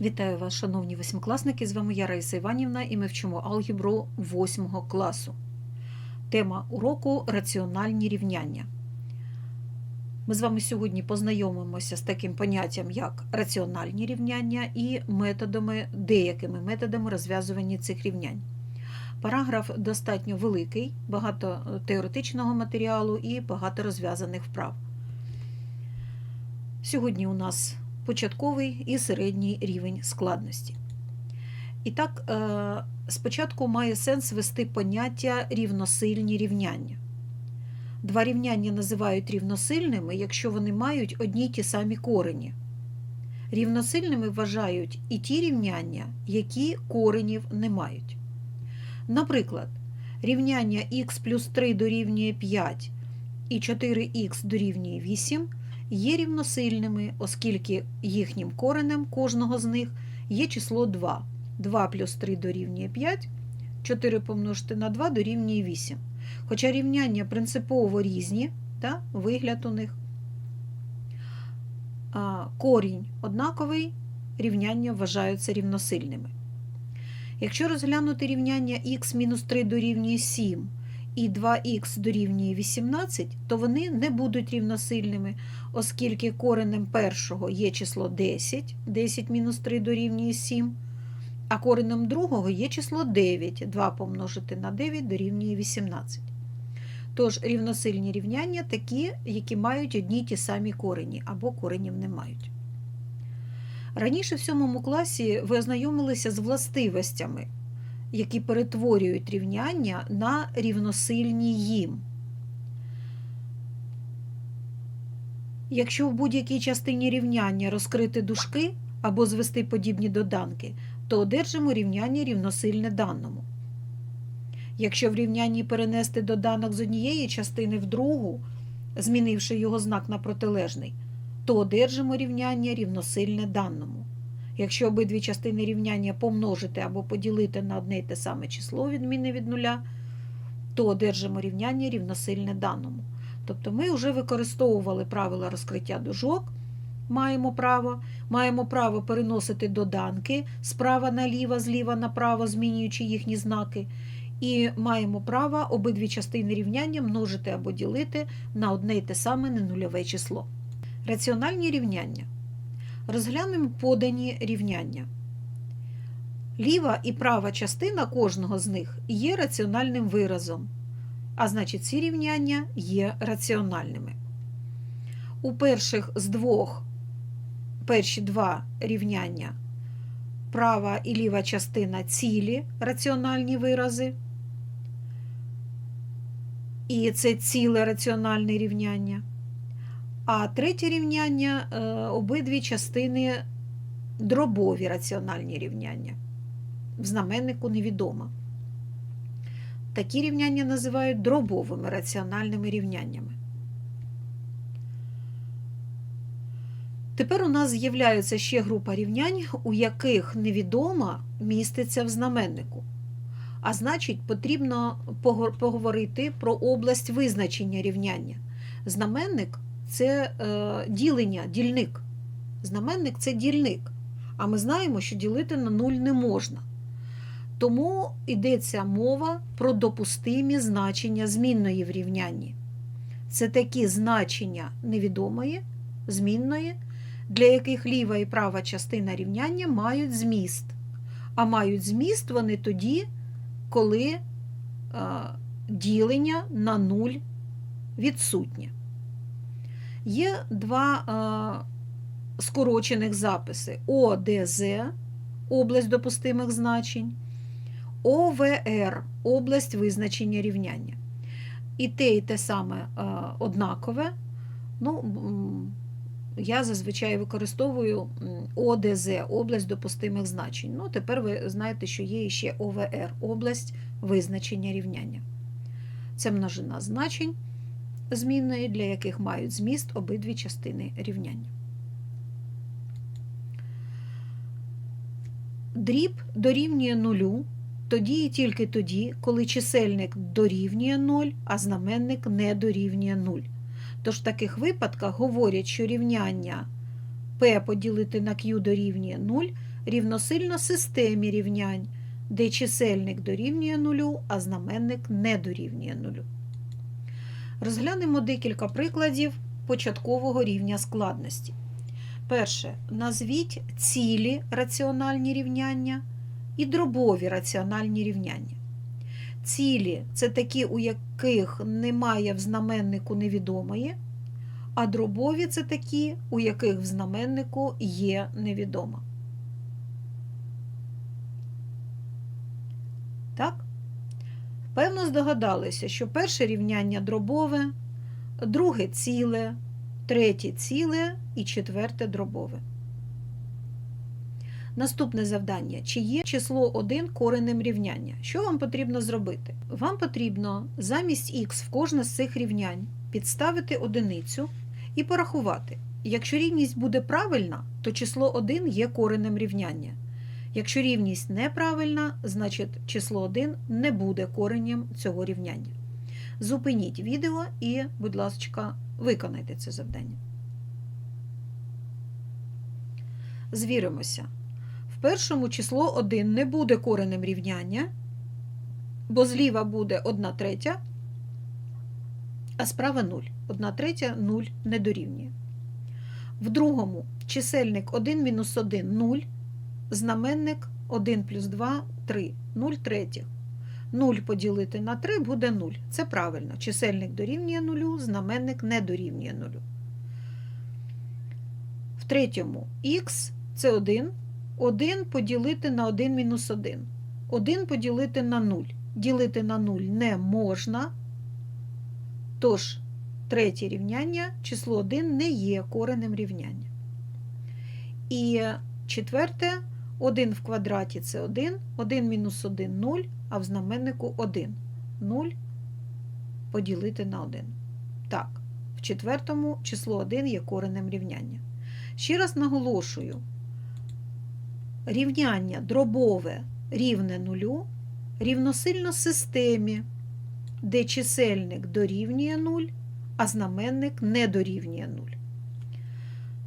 Вітаю вас, шановні восьмикласники! З вами я Раїса Іванівна і ми вчимо алгебру 8 класу. Тема уроку раціональні рівняння. Ми з вами сьогодні познайомимося з таким поняттям, як раціональні рівняння і методами, деякими методами розв'язування цих рівнянь. Параграф достатньо великий, багато теоретичного матеріалу і багато розв'язаних вправ. Сьогодні у нас початковий і середній рівень складності. І так, е, спочатку має сенс вести поняття рівносильні рівняння. Два рівняння називають рівносильними, якщо вони мають одні й ті самі корені. Рівносильними вважають і ті рівняння, які коренів не мають. Наприклад, рівняння х плюс 3 дорівнює 5 і 4х дорівнює 8 є рівносильними, оскільки їхнім коренем кожного з них є число 2. 2 плюс 3 дорівнює 5, 4 помножити на 2 дорівнює 8. Хоча рівняння принципово різні, та, вигляд у них, корінь однаковий, рівняння вважаються рівносильними. Якщо розглянути рівняння х мінус 3 дорівнює 7 і 2х дорівнює 18, то вони не будуть рівносильними, оскільки коренем першого є число 10, 10 мінус 3 дорівнює 7, а коренем другого є число 9, 2 помножити на 9 дорівнює 18. Тож рівносильні рівняння такі, які мають одні ті самі корені або коренів не мають. Раніше в сьомому класі ви ознайомилися з властивостями, які перетворюють рівняння на рівносильні їм. Якщо в будь-якій частині рівняння розкрити дужки або звести подібні доданки, то одержимо рівняння рівносильне даному. Якщо в рівнянні перенести доданок з однієї частини в другу, змінивши його знак на протилежний, то одержимо рівняння рівносильне даному. Якщо обидві частини рівняння помножити або поділити на одне й те саме число, відмінне від нуля, то одержимо рівняння рівносильне даному. Тобто ми вже використовували правила розкриття дужок, маємо право, маємо право переносити доданки справа наліво, зліва направо, змінюючи їхні знаки, і маємо право обидві частини рівняння множити або ділити на одне й те саме ненульове число. Раціональні рівняння. Розглянемо подані рівняння. Ліва і права частина кожного з них є раціональним виразом, а значить, ці рівняння є раціональними. У перших з двох, перші два рівняння права і ліва частина цілі раціональні вирази. І це ціле раціональне рівняння. А третє рівняння е, обидві частини дробові раціональні рівняння. В знаменнику невідомо. Такі рівняння називають дробовими раціональними рівняннями. Тепер у нас з'являється ще група рівнянь, у яких невідома міститься в знаменнику. А значить, потрібно поговорити про область визначення рівняння. Знаменник це е, ділення, дільник. Знаменник це дільник. А ми знаємо, що ділити на нуль не можна. Тому йдеться мова про допустимі значення змінної в рівнянні. Це такі значення невідомої, змінної, для яких ліва і права частина рівняння мають зміст. А мають зміст вони тоді, коли е, ділення на нуль відсутнє. Є два е, скорочених записи: ОДЗ область допустимих значень, ОВР область визначення рівняння. І те, і те саме е, однакове. Ну, я зазвичай використовую ОДЗ область допустимих значень. Ну, тепер ви знаєте, що є ще ОВР область визначення рівняння. Це множина значень змінної, для яких мають зміст обидві частини рівняння. Дріб дорівнює нулю тоді і тільки тоді, коли чисельник дорівнює 0, а знаменник не дорівнює 0. Тож в таких випадках говорять, що рівняння p поділити на q дорівнює 0 рівносильно системі рівнянь, де чисельник дорівнює нулю, а знаменник не дорівнює нулю. Розглянемо декілька прикладів початкового рівня складності. Перше. Назвіть цілі раціональні рівняння і дробові раціональні рівняння. Цілі це такі, у яких немає в знаменнику невідомої, а дробові це такі, у яких в знаменнику є невідома. Так? Певно, здогадалися, що перше рівняння дробове, друге ціле, третє ціле і четверте дробове. Наступне завдання. Чи є число 1 коренем рівняння? Що вам потрібно зробити? Вам потрібно замість х в кожне з цих рівнянь підставити одиницю і порахувати. Якщо рівність буде правильна, то число 1 є коренем рівняння. Якщо рівність неправильна, значить число 1 не буде коренем цього рівняння. Зупиніть відео і, будь ласка, виконайте це завдання. Звіримося. В першому число 1 не буде коренем рівняння, бо зліва буде 1 третя, а справа 0. 1 третя 0 не дорівнює. В другому чисельник 1 мінус 1 0, знаменник 1 плюс 2 3, 0 третіх. 0 поділити на 3 буде 0. Це правильно. Чисельник дорівнює 0, знаменник не дорівнює 0. В третьому х це 1. 1 поділити на 1 мінус 1. 1 поділити на 0. Ділити на 0 не можна. Тож, третє рівняння число 1 не є коренем рівняння. І четверте, 1 в квадраті це 1, 1 мінус 1 0, а в знаменнику 1. 0 поділити на 1. Так, в четвертому число 1 є коренем рівняння. Ще раз наголошую, рівняння дробове рівне нулю рівносильно системі, де чисельник дорівнює 0, а знаменник не дорівнює 0.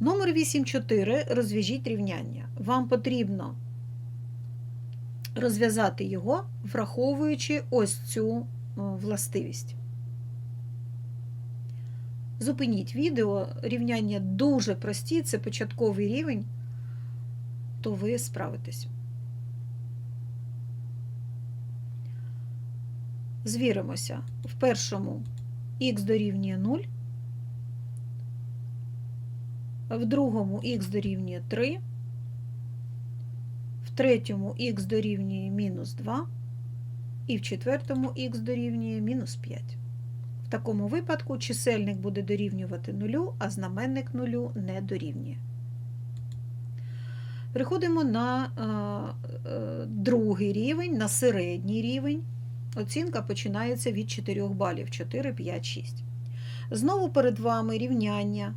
Номер 8.4 розв'яжіть рівняння. Вам потрібно розв'язати його, враховуючи ось цю властивість. Зупиніть відео, рівняння дуже прості, це початковий рівень, то ви справитесь. Звіримося. В першому х дорівнює 0, в другому х дорівнює 3, в третьому х дорівнює мінус 2, і в четвертому х дорівнює мінус 5. В такому випадку чисельник буде дорівнювати 0, а знаменник 0 не дорівнює. Переходимо на е, другий рівень, на середній рівень. Оцінка починається від 4 балів 4, 5, 6. Знову перед вами рівняння,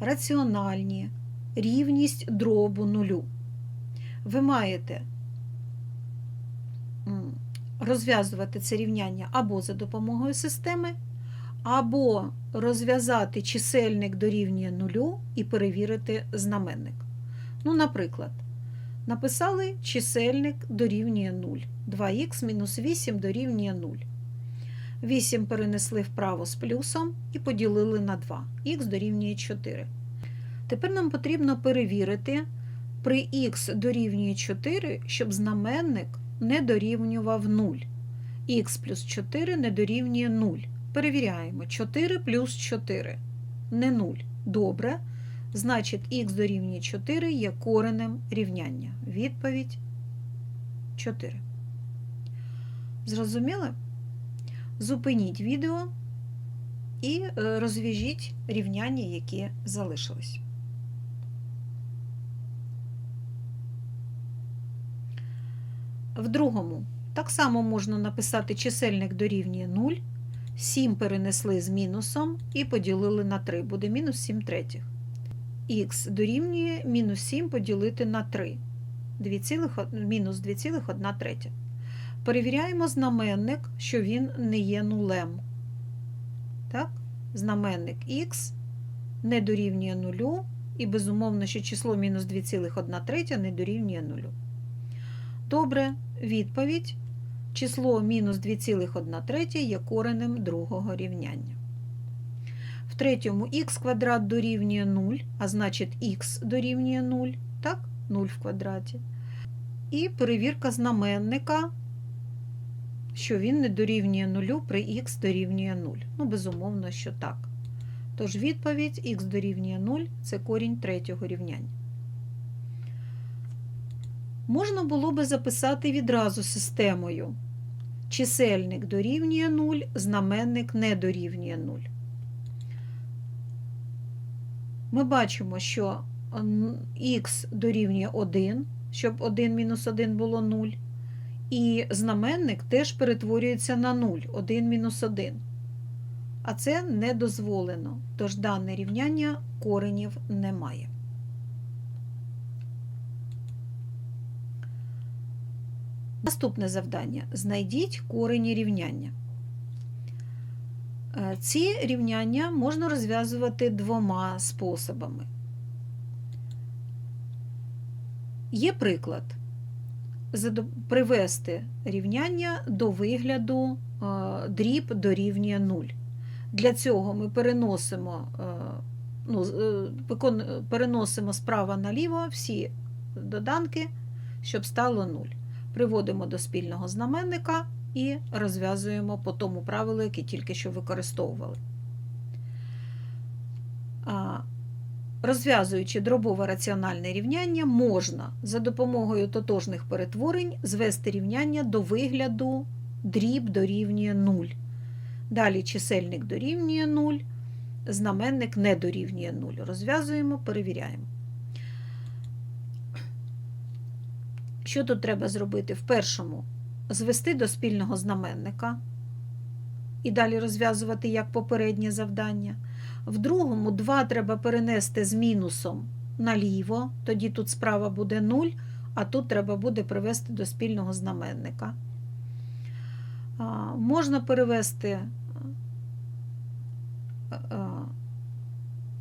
раціональні, рівність дробу нулю. Ви маєте розв'язувати це рівняння або за допомогою системи, або розв'язати чисельник дорівнює нулю і перевірити знаменник. Ну, наприклад, написали чисельник дорівнює 0. 2х мінус 8 дорівнює 0. 8 перенесли вправо з плюсом і поділили на 2. Х дорівнює 4. Тепер нам потрібно перевірити при х дорівнює 4, щоб знаменник не дорівнював 0. х плюс 4 не дорівнює 0. Перевіряємо 4 плюс 4 не 0. Добре. Значить, х дорівнює 4 є коренем рівняння. Відповідь 4. Зрозуміли? Зупиніть відео і розв'яжіть рівняння, які залишились. В другому так само можна написати чисельник дорівнює 0, 7 перенесли з мінусом і поділили на 3, буде мінус 7 третіх. Х дорівнює мінус 7 поділити на 3, 2, мінус 2,1 третя. Перевіряємо знаменник, що він не є нулем. Так? Знаменник х не дорівнює нулю, і безумовно, що число мінус 2,1 третя не дорівнює 0. Добре, відповідь. Число мінус 2,1 третя є коренем другого рівняння. В третьому х квадрат дорівнює 0, а значить х дорівнює 0, так? 0 в квадраті. І перевірка знаменника, що він не дорівнює 0 при х дорівнює 0. Ну, безумовно, що так. Тож відповідь х дорівнює 0 це корінь третього рівняння. Можна було би записати відразу системою. Чисельник дорівнює 0, знаменник не дорівнює 0. Ми бачимо, що х дорівнює 1, щоб 1 мінус 1 було 0. І знаменник теж перетворюється на 0, 1 мінус 1. А це не дозволено, тож дане рівняння коренів немає. Наступне завдання. Знайдіть корені рівняння. Е, Ці рівняння можна розв'язувати двома способами. Є приклад привести рівняння до вигляду е, дріб дорівнює 0. Для цього ми переносимо, е, ну, переносимо справа наліво всі доданки, щоб стало 0. Приводимо до спільного знаменника і розв'язуємо по тому правилу, яке тільки що використовували. Розв'язуючи дробове раціональне рівняння, можна за допомогою тотожних перетворень звести рівняння до вигляду дріб дорівнює 0. Далі чисельник дорівнює 0, знаменник не дорівнює 0. Розв'язуємо, перевіряємо. Що тут треба зробити? В першому звести до спільного знаменника і далі розв'язувати як попереднє завдання. В другому 2 треба перенести з мінусом наліво, тоді тут справа буде 0, а тут треба буде привести до спільного знаменника. Можна перевести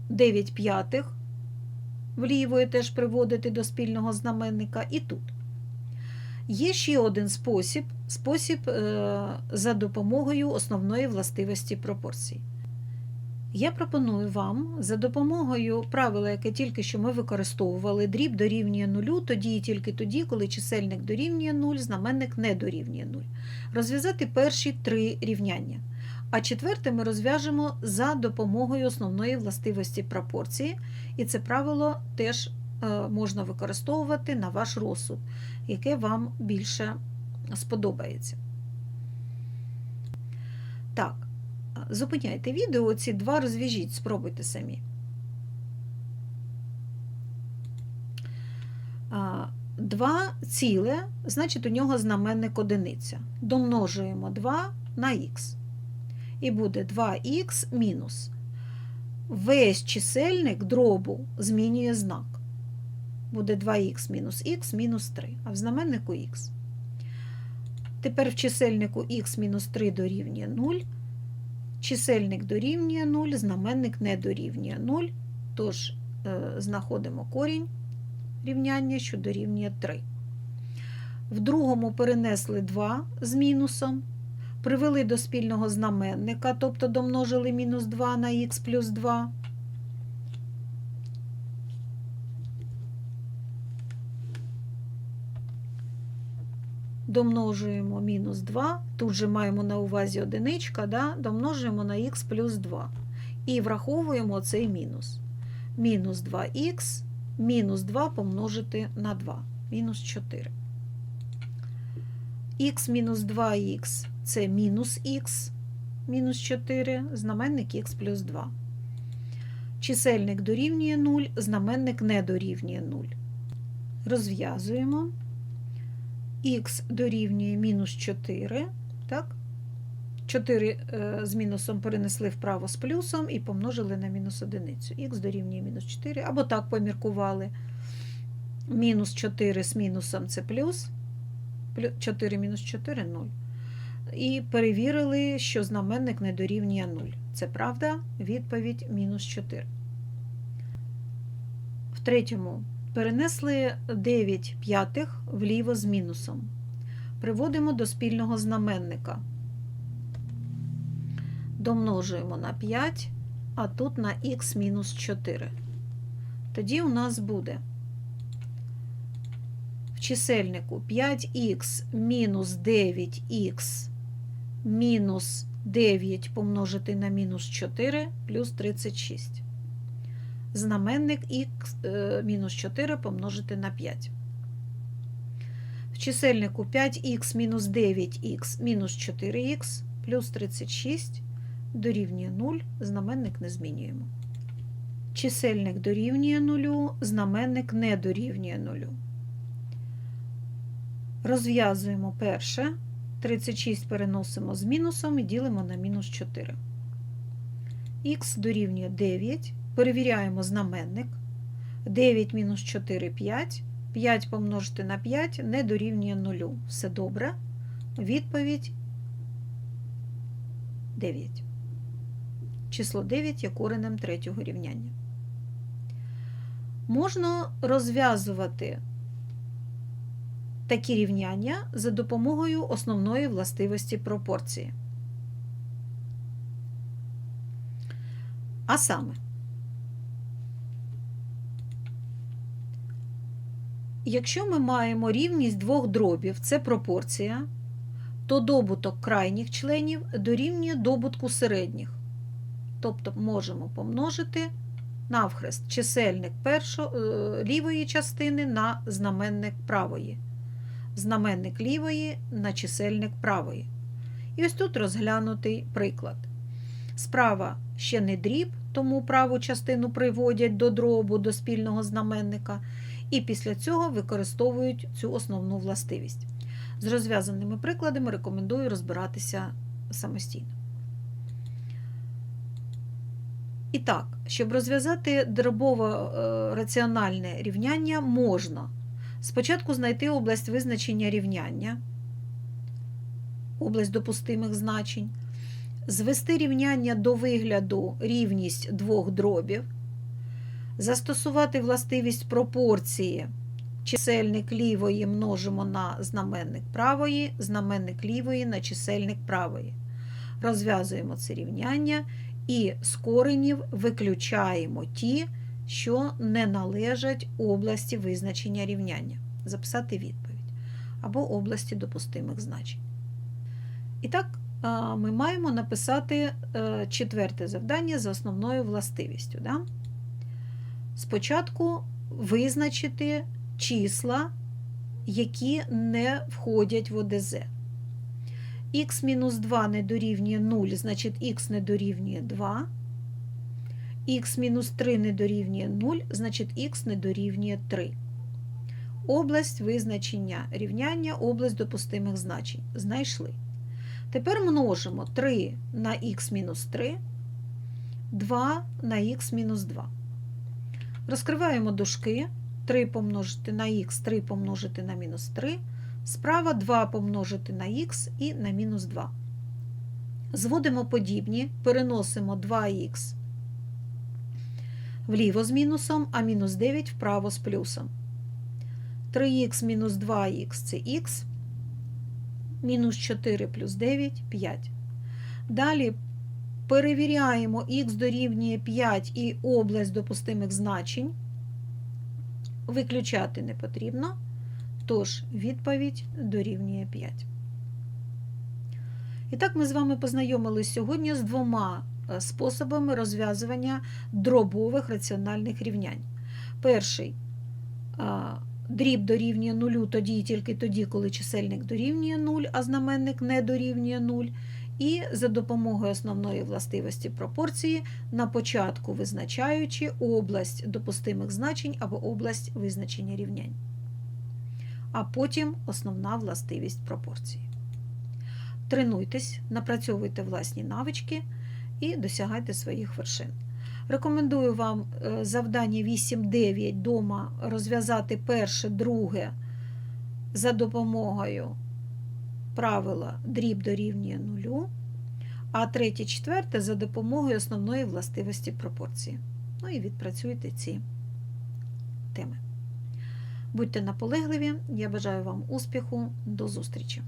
9 п'ятих вліво і теж приводити до спільного знаменника і тут. Є ще один спосіб спосіб е, за допомогою основної властивості пропорцій. Я пропоную вам за допомогою правила, яке тільки що ми використовували, дріб дорівнює нулю, тоді і тільки тоді, коли чисельник дорівнює 0, знаменник не дорівнює 0. Розв'язати перші три рівняння. А четверте ми розв'яжемо за допомогою основної властивості пропорції, і це правило теж можна використовувати на ваш розсуд, яке вам більше сподобається. Так, зупиняйте відео, ці два розв'яжіть, спробуйте самі. Два ціле, значить, у нього знаменник одиниця. Домножуємо 2 на х. І буде 2х мінус. Весь чисельник дробу змінює знак. Буде 2х мінус х мінус 3, а в знаменнику х. Тепер в чисельнику х мінус 3 дорівнює 0. Чисельник дорівнює 0, знаменник не дорівнює 0. Тож е, знаходимо корінь рівняння, що дорівнює 3. В другому перенесли 2 з мінусом, привели до спільного знаменника, тобто домножили мінус 2 на х плюс 2. Домножуємо мінус 2, тут же маємо на увазі одиничка, да? домножуємо на х плюс 2. І враховуємо цей мінус. Мінус 2х, мінус 2 помножити на 2, мінус 4. х мінус 2х це мінус х, мінус 4, знаменник х плюс 2. Чисельник дорівнює 0, знаменник не дорівнює 0. Розв'язуємо. Х дорівнює мінус 4, так? 4 е, з мінусом перенесли вправо з плюсом і помножили на мінус одиницю. Х дорівнює мінус 4, або так поміркували. Мінус 4 з мінусом це плюс. 4 мінус 4 0. І перевірили, що знаменник не дорівнює 0. Це правда? Відповідь мінус 4. В третьому перенесли 9 п'ятих вліво з мінусом. Приводимо до спільного знаменника. Домножуємо на 5, а тут на х мінус 4. Тоді у нас буде в чисельнику 5х мінус 9х мінус 9 помножити на мінус 4 плюс 36. Знаменник х е, мінус 4 помножити на 5. В чисельнику 5х мінус 9х мінус 4х плюс 36 дорівнює 0, знаменник не змінюємо. Чисельник дорівнює 0, знаменник не дорівнює 0. Розв'язуємо перше. 36 переносимо з мінусом і ділимо на мінус 4. Х дорівнює 9. Перевіряємо знаменник. 9 мінус 4 5. 5 помножити на 5 не дорівнює 0. Все добре. Відповідь 9. Число 9 є коренем третього рівняння. Можна розв'язувати такі рівняння за допомогою основної властивості пропорції. А саме, якщо ми маємо рівність двох дробів, це пропорція, то добуток крайніх членів дорівнює добутку середніх. Тобто можемо помножити навхрест чисельник першо, лівої частини на знаменник правої знаменник лівої на чисельник правої. І ось тут розглянутий приклад. Справа ще не дріб, тому праву частину приводять до дробу, до спільного знаменника, і після цього використовують цю основну властивість. З розв'язаними прикладами рекомендую розбиратися самостійно. І так, щоб розв'язати дробово-раціональне рівняння, можна Спочатку знайти область визначення рівняння, область допустимих значень, звести рівняння до вигляду рівність двох дробів, застосувати властивість пропорції. Чисельник лівої множимо на знаменник правої, знаменник лівої на чисельник правої. Розв'язуємо це рівняння і з коренів виключаємо ті, що не належать області визначення рівняння. Записати відповідь або області допустимих значень. І так, ми маємо написати е, четверте завдання за основною властивістю. Да? Спочатку визначити числа, які не входять в ОДЗ. Х-2 не дорівнює 0, значить х не дорівнює 2 х-3 не дорівнює 0, значить х не дорівнює 3. Область визначення рівняння, область допустимих значень. Знайшли. Тепер множимо 3 на х-3, 2 на х-2. Розкриваємо дужки. 3 помножити на х, 3 помножити на мінус 3. Справа 2 помножити на х і на мінус 2. Зводимо подібні, переносимо 2х вліво з мінусом, а мінус 9 вправо з плюсом. 3х мінус 2х це х, мінус 4 плюс 9 5. Далі перевіряємо х дорівнює 5 і область допустимих значень. Виключати не потрібно, тож відповідь дорівнює 5. І так ми з вами познайомилися сьогодні з двома Е, способами розв'язування дробових раціональних рівнянь. Перший дріб дорівнює нулю тоді і тільки тоді, коли чисельник дорівнює 0, а знаменник не дорівнює 0. І за допомогою основної властивості пропорції на початку визначаючи область допустимих значень або область визначення рівнянь. А потім основна властивість пропорції. Тренуйтесь, напрацьовуйте власні навички і досягайте своїх вершин. Рекомендую вам е, завдання 8-9 дома розв'язати перше, друге за допомогою правила дріб дорівнює нулю, а третє, четверте за допомогою основної властивості пропорції. Ну і відпрацюйте ці теми. Будьте наполегливі, я бажаю вам успіху, до зустрічі!